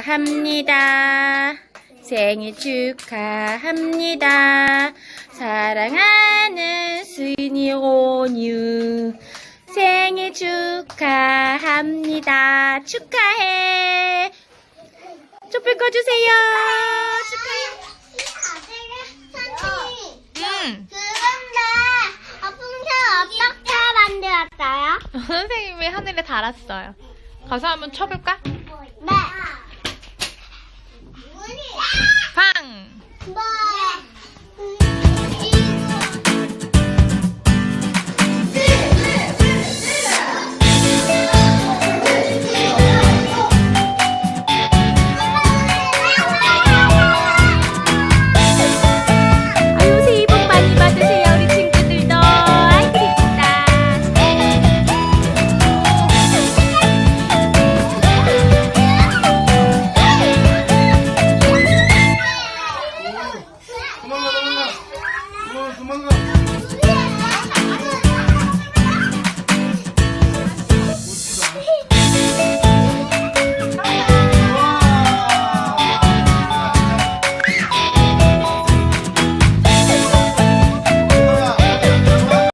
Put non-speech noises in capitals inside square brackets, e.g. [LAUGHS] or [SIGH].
축하합니다. 생일 축하합니다. 사랑하는 스니 온유. 생일 축하합니다. 축하해. 촛불 꺼주세요. 축하해. 선생님, 응. 그런데 풍선 어떻게 만들었어요? [LAUGHS] 선생님이 하늘에 달았어요. 가서 한번 쳐볼까? 네. 什么什么